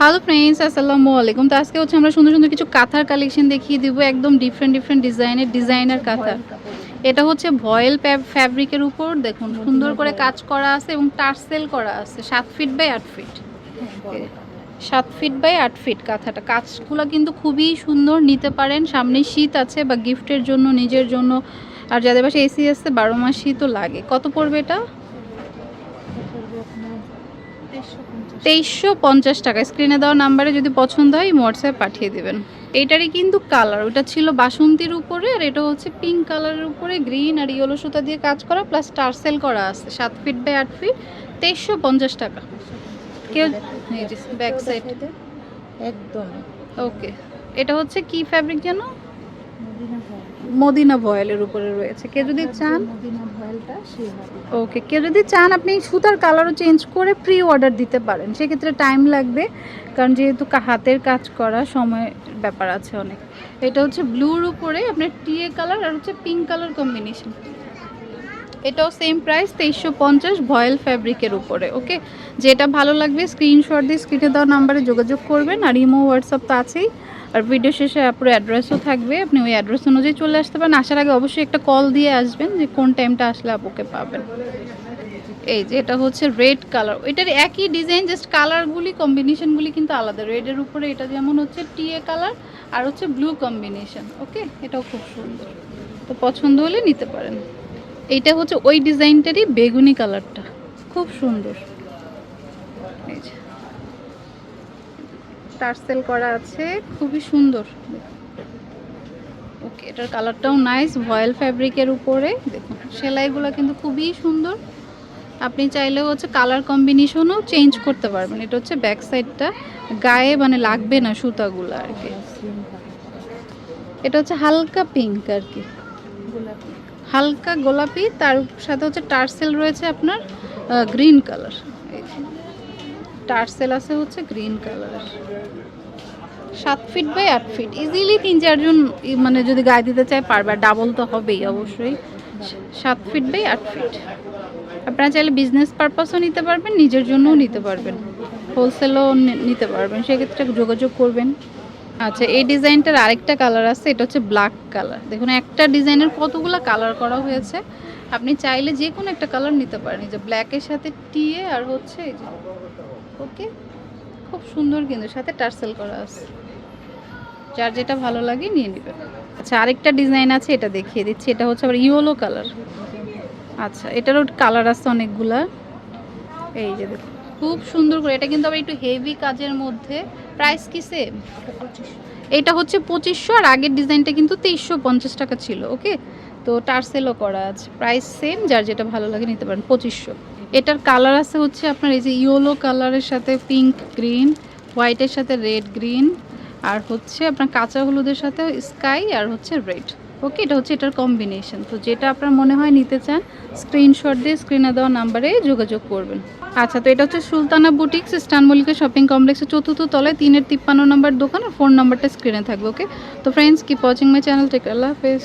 Hello friends আসসালামু আলাইকুম। তো আজকে হচ্ছে আমরা সুন্দর সুন্দর কিছু কাঁথার কালেকশন দেখিয়ে দিব, একদম ডিফারেন্ট ডিফারেন্ট ডিজাইনের ডিজাইনার কাঁথা। এটা হচ্ছে ভয়েল ফ্যাব্রিকের উপর। দেখুন, সুন্দর করে কাজ করা আছে এবং টার্সেল করা আছে। সাত ফিট বাই আট ফিট সাত ফিট বাই আট ফিট কাঁথাটা। কাজগুলো কিন্তু খুবই সুন্দর, নিতে পারেন। সামনে শীত আছে বা গিফটের জন্য, নিজের জন্য। আর যাদের পাশে এসি আসছে বারো মাস শীতও লাগে। কত পড়বে এটা? তেইশশো পঞ্চাশ টাকা। স্ক্রিনে দেওয়া নাম্বারে যদি পছন্দ হয় হোয়াটসঅ্যাপ পাঠিয়ে দেবেন। এইটারই কিন্তু কালার ওটা ছিল বাসন্তীর উপরে আর এটা হচ্ছে পিঙ্ক কালারের উপরে। গ্রিন আর ইয়েলো সুতা দিয়ে কাজ করা প্লাস টার্সেল করা আছে। সাত ফিট বাই আট ফিট তেইশশো পঞ্চাশ টাকা। কেউ ব্যাক সাইড একদম। ওকে এটা হচ্ছে কি ফ্যাব্রিক যেন? মদিনা ভয়েলের উপরে রয়েছে। কেউ যদি চান মদিনা ভয়েলটা ওকে কেউ যদি চান আপনি সুতার কালারও চেঞ্জ করে প্রি অর্ডার দিতে পারেন। সেক্ষেত্রে টাইম লাগবে কারণ যেহেতু কা- হাতের কাজ করা সময় ব্যাপার আছে অনেক। এটা হচ্ছে ব্লুর উপরে আপনার টিএ কালার আর হচ্ছে পিঙ্ক কালার কম্বিনেশন এটাও সেম প্রাইস তেইশশো পঞ্চাশ ভয়েল ফ্যাব্রিকের উপরে ওকে? যেটা ভালো লাগবে স্ক্রিনশট দিয়ে স্ক্রিনে দেওয়া নাম্বারে যোগাযোগ করবেন আর ইমো হোয়াটসঅ্যাপ তো আছেই। আর ভিডিও শেষে পুরো অ্যাড্রেসও থাকবে। আপনি ওই অ্যাড্রেস অনুযায়ী চলে আসতে পারেন। আসার আগে অবশ্যই একটা কল দিয়ে আসবেন যে কোন টাইমটা আসলে আপুকে পাবেন। এই যে এটা হচ্ছে রেড কালার এটার একই ডিজাইন জাস্ট কালারগুলি কম্বিনেশনগুলি কিন্তু আলাদা। রেডের উপরে এটা যেমন হচ্ছে টিএ কালার আর হচ্ছে ব্লু কম্বিনেশন ওকে এটাও খুব সুন্দর। তো পছন্দ হলে নিতে পারেন। এইটা হচ্ছে ওই ডিজাইনটারই বেগুনি কালারটা খুব সুন্দর। এই যে। টার্সেল করা আছে, খুবই সুন্দর। ওকে, এটার কালারটাও নাইস, ভয়েল ফ্যাব্রিকের উপরে। দেখুন, সেলাইগুলো কিন্তু খুবই সুন্দর। আপনি চাইলে হচ্ছে কালার কম্বিনেশনও চেঞ্জ করতে পারবেন। এটা হচ্ছে ব্যাক সাইডটা। গায়ে মানে লাগবে না সুতাগুলো আর কি। এটা হচ্ছে হালকা পিঙ্ক আর কি। হালকা গোলাপি, তার সাথে হচ্ছে টার্সেল রয়েছে আপনার গ্রিন কালার। টার্সেল আছে হচ্ছে গ্রিন কালার। সাত ফিট বাই আট ফিট ইজিলি তিন চারজন মানে যদি গায়ে দিতে চায় পারবে ডাবল তো হবেই অবশ্যই। সাত ফিট বাই আট ফিট আপনারা চাইলে বিজনেস পারপাসও নিতে পারবেন, নিজের জন্যও নিতে পারবেন। হোলসেলও নিতে পারবেন। সেক্ষেত্রে যোগাযোগ করবেন। আচ্ছা এই ডিজাইনটার আরেকটা কালার আছে, এটা হচ্ছে ব্ল্যাক কালার। দেখুন, একটা ডিজাইনের কতগুলো কালার করা হয়েছে। আপনি চাইলে যে কোনো একটা কালার নিতে পারেন যে ব্ল্যাকের সাথে টিয়ে আর হচ্ছে এই যে, ওকে? খুব সুন্দর কিন্তু, সাথে টার্সেল করা আছে। যার যেটা ভালো লাগে নিয়ে নেবেন। আচ্ছা আরেকটা ডিজাইন আছে, এটা দেখিয়ে দিচ্ছি, এটা হচ্ছে আবার ইয়েলো কালার। আচ্ছা এটারও কালার আছে অনেকগুলা। এই যে দেখুন, খুব সুন্দর করে, এটা কিন্তু আবার একটু হেভি কাজের মধ্যে। প্রাইস কি সেম এটা হচ্ছে পঁচিশশো আর আগের ডিজাইনটা কিন্তু তেইশশো পঞ্চাশ টাকা ছিল ওকে তো টার্সেলও করা আছে। প্রাইস সেম যার যেটা ভালো লাগে নিতে পারেন, পঁচিশশো। এটার কালার আছে হচ্ছে আপনার এই যে ইয়েলো কালারের সাথে পিঙ্ক গ্রিন হোয়াইটের সাথে রেড গ্রিন আর হচ্ছে আপনার কাঁচা হলুদের সাথে স্কাই আর হচ্ছে রেড ওকে, এটা হচ্ছে এটার কম্বিনেশন তো যেটা আপনার মনে হয় নিতে চান স্ক্রিনশট দিয়ে স্ক্রিনে দেওয়া নাম্বারে যোগাযোগ করবেন। আচ্ছা তো এটা হচ্ছে সুলতানা বুটিক্স স্টানমলিকা শপিং কমপ্লেক্সের চতুর্থ তলায়, তিনের তিপ্পান্ন নম্বর দোকান, আর ফোন নাম্বারটা স্ক্রিনে থাকবে, ওকে? তো friends keep watching my channel take আল্লাহ হাফেজ।